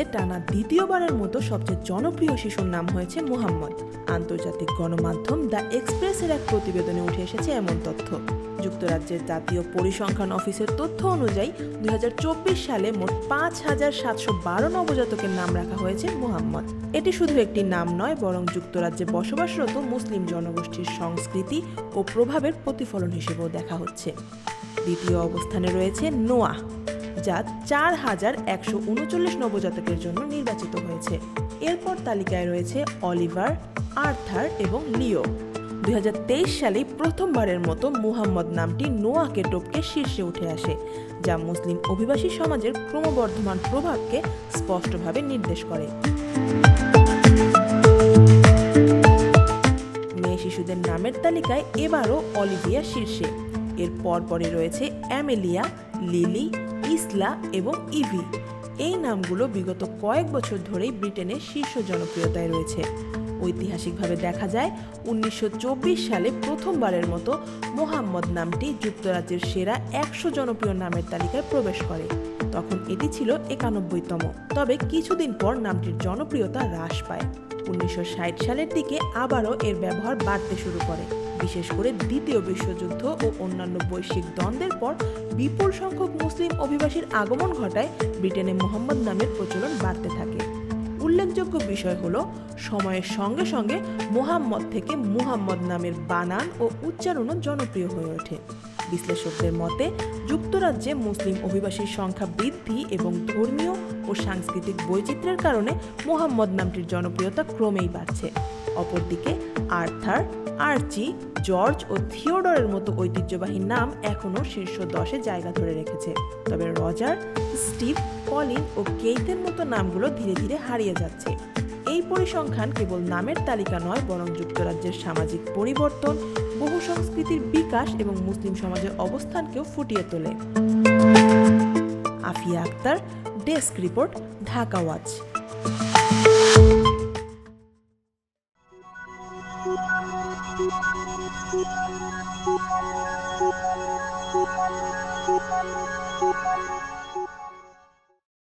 ইতিহাসে টানা দ্বিতীয়বারের মতো সবচেয়ে জনপ্রিয় শিশুর নাম হয়েছে মুহাম্মদ। আন্তর্জাতিক গণমাধ্যম দ্য এক্সপ্রেসের এক প্রতিবেদনে উঠে এসেছে এমন তথ্য। যুক্তরাজ্যের জাতীয় পরিসংখ্যান অফিসের তথ্য অনুযায়ী দুই হাজার চব্বিশ সালে মোট পাঁচ হাজার সাতশো বারো নবজাতকের নাম রাখা হয়েছে মুহাম্মদ। এটি শুধু একটি নাম নয়, বরং যুক্তরাজ্যে বসবাসরত মুসলিম জনগোষ্ঠীর সংস্কৃতি ও প্রভাবের প্রতিফলন হিসেবেও দেখা হচ্ছে। দ্বিতীয় অবস্থানে রয়েছে নোয়া যা চার হাজার একশো উনচল্লিশ নবজাতকের জন্য নির্বাচিত হয়েছে। এরপর তালিকায় রয়েছে অলিভার, আর্থার এবং লিও। দুই হাজার তেইশ সালে প্রথমবারের মতো মুহাম্মদ নামটি নোয়াকে টপকে শীর্ষে উঠে আসে, যা মুসলিম অভিবাসী সমাজের ক্রমবর্ধমান প্রভাবকে স্পষ্টভাবে নির্দেশ করে। মেয়ে শিশুদের নামের তালিকায় এবারও অলিভিয়া শীর্ষে। এর পরপরে রয়েছে অ্যামেলিয়া, লিলি ইসলা এবং ইভি। এই নামগুলো বিগত কয়েক বছর ধরেই ব্রিটেনে শীর্ষ জনপ্রিয়তায় রয়েছে। ঐতিহাসিকভাবে দেখা যায়, উনিশশো চব্বিশ সালে প্রথমবারের মতো মোহাম্মদ নামটি যুক্তরাজ্যের সেরা একশো জনপ্রিয় নামের তালিকায় প্রবেশ করে। তখন এটি ছিল একানব্বইতম। তবে কিছুদিন পর নামটির জনপ্রিয়তা হ্রাস পায়। উনিশশো ষাট সালের দিকে আবারও এর ব্যবহার বাড়তে শুরু করে। বিশেষ করে দ্বিতীয় বিশ্বযুদ্ধ ও অন্যান্য বৈশ্বিক দ্বন্দ্বের পর বিপুল সংখ্যক মুসলিম অভিবাসীর আগমন ঘটায় ব্রিটেনে মোহাম্মদ নামের প্রচলন বাড়তে থাকে। উল্লেখযোগ্য বিষয় হল, সময়ের সঙ্গে সঙ্গে মোহাম্মদ থেকে মুহাম্মদ নামের বানান ও উচ্চারণও জনপ্রিয় হয়ে ওঠে। বিশ্লেষকদের মতে, যুক্তরাজ্যে মুসলিম অভিবাসীর সংখ্যা বৃদ্ধি এবং ধর্মীয় ও সাংস্কৃতিক বৈচিত্র্যের কারণে মোহাম্মদ নামটির জনপ্রিয়তা ক্রমেই বাড়ছে। অপরদিকে আর্থার, আর্চি, জর্জ ও থিওডরের মতো ঐতিহ্যবাহী নাম এখনও শীর্ষ দশে জায়গা ধরে রেখেছে। তবে রজার, স্টিভ কলিন ও কেইথের মতো নামগুলো ধীরে ধীরে হারিয়ে যাচ্ছে। এই পরিসংখ্যান কেবল নামের তালিকা নয়, বরং যুক্তরাজ্যের সামাজিক পরিবর্তন, বহু সংস্কৃতির বিকাশ এবং মুসলিম সমাজের অবস্থানকেও ফুটিয়ে তোলে। Afia Akter, desk report, Dhaka Watch. Thank you.